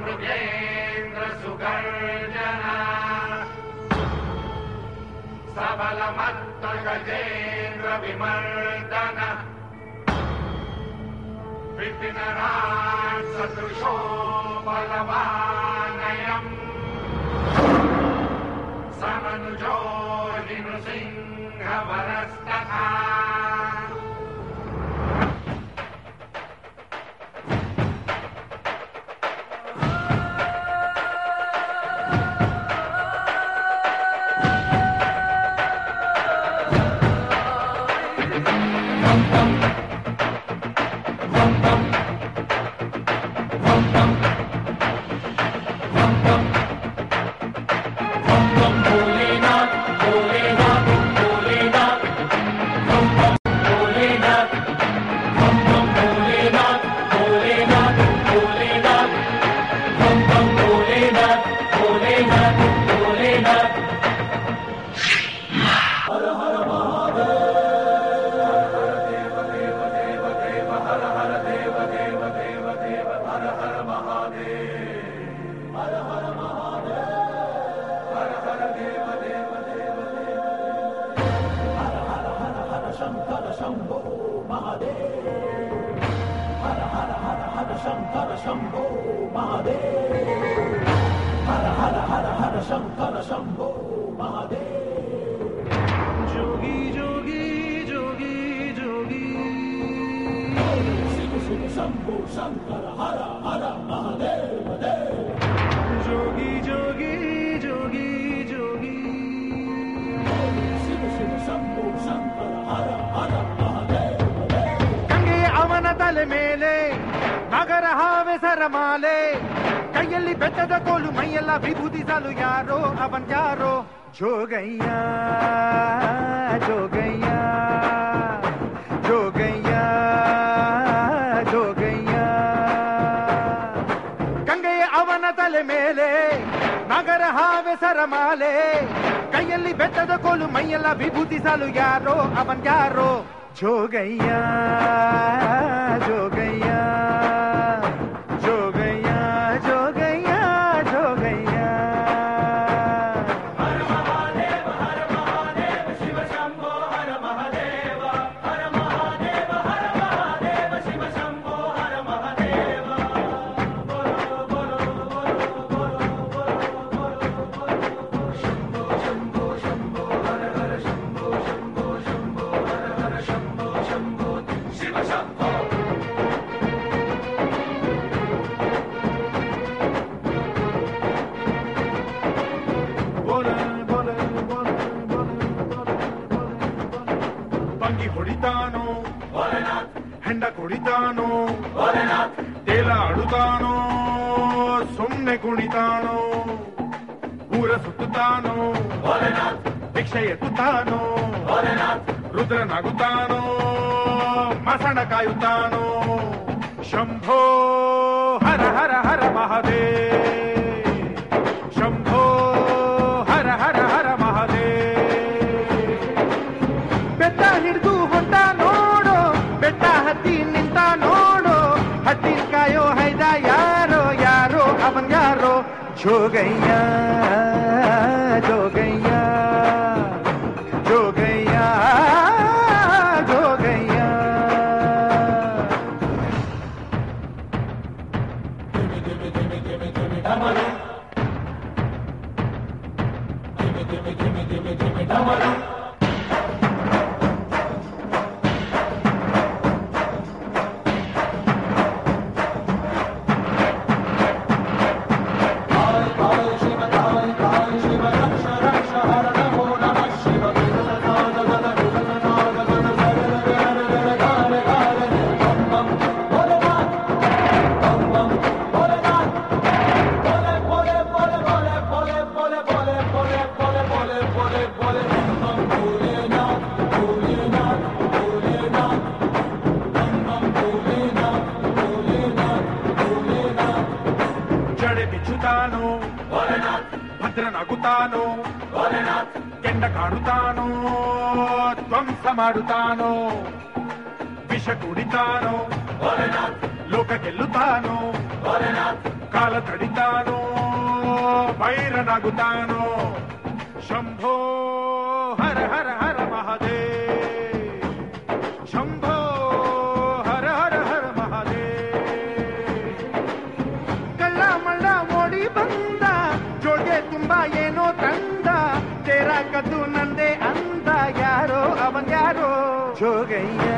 मृगेन्द्रसुगर्जना सबलमत्तगजेन्द्रविमर्दन विपिनराट् सदृशो बलवानयम्। समनुजो शम्भो महादेव हर हर हर हर शङ्कर शम्भो महादेव हर हर हर हर शङ्कर शम्भो महादेव जोगी जोगी जोगी जोगी शिव शिव शम्भो शङ्कर हर हर महादेव ಅವನ ತಲೆ ಮೇಲೆ ನಗರ ಹಾವೆ ಸರಮಾಲೆ ಕೈಯಲ್ಲಿ ಬೆಟ್ಟದ ಕೋಲು ಮೈಯೆಲ್ಲ ವಿಭೂತಿಸಲು ಯಾರೋ ಅವನ್ ಯಾರೋ ಜೋಗಯ್ಯ ಜೋಗಯ್ಯ ಜೋಗಯ್ಯ ಜೋಗಯ್ಯ ಗಂಗೆಯ ಅವನ ತಲೆ ಮೇಲೆ ನಗರ ಹಾವೆ ಸರಮಾಲೆ ಕೈಯಲ್ಲಿ ಬೆಟ್ಟದ ಕೋಲು ಮೈಯೆಲ್ಲ ವಿಭೂತಿಸಲು ಯಾರೋ ಅವನ್ ಯಾರೋ जो गैया जो ಕುಡಿತಾನೋ ತೇಲ ಆಡುತ್ತಾನೋ ಸುಮ್ನೆ ಕುಣಿತಾನೋ ಊರ ಸುತ್ತುತ್ತಾನೋ ಭಿಕ್ಷೆ ಎತ್ತುತ್ತಾನೋ ರುದ್ರ ನಗುತ್ತಾನೋ ಮಸಣ ಕಾಯುತ್ತಾನೋ ಶಂಭೋ ಹರ ಹರ ಹರ ಮಹದೇ छू गैया जो गई కొడతాను భద్ర నగుతాను కెండ కాడుతాను. ధ్వంసమాడుతాను విష కుడితాను లోక గెల్లుతాను కాల తడితాను వైర నగుతాను శంభో హర హర హర మహాదేవ్. ಜಗತ್ತು ನಂದೇ ಅಂತ ಯಾರೋ ಅವನ್ ಯಾರೋ ಜೋಗಯ್ಯ